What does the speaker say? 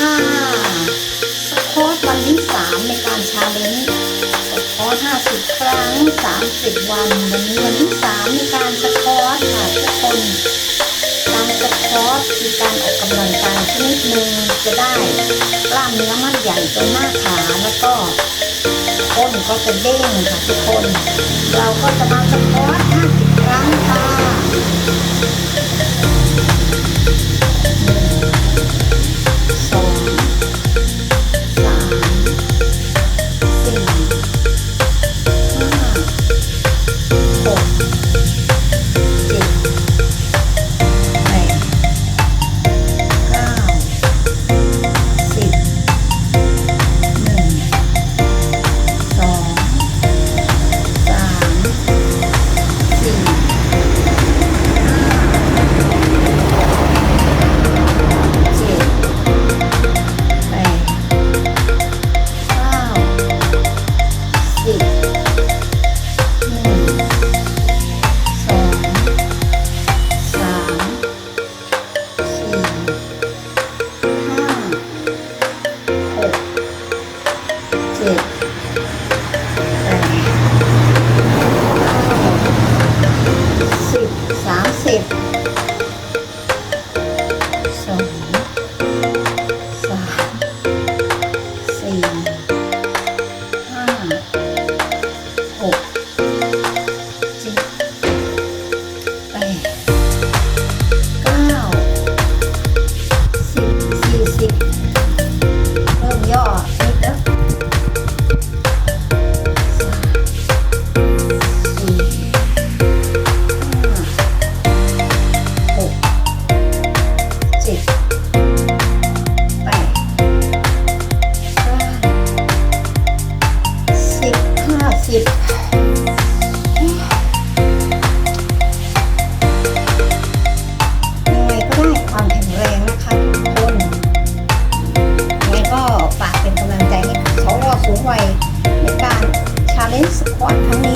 ค่ะสคอร์สวันที่สามในการชาเลนจ์สคอร์สห้าสิบครั้งสามสิบวันวันนี้วันที่สามในการสคอร์สค่ะทุกคนการสคอร์สคือการออกกำลังกายชนิดหนึ่งจะได้กล้ามเนื้อมัดใหญ่ตรงหน้าขาแล้วก็ก้นก็จะเด้งค่ะทุกคน เราก็จะมาสคอร์ส50 ครั้งค่ะิบยังไงก็ได้ความแข็งแรงนะคะทุกคนยังไงก็ฝากเป็นกำลังใจให้สวสูงวัยในการชาเลนจ์สควอตครั้ง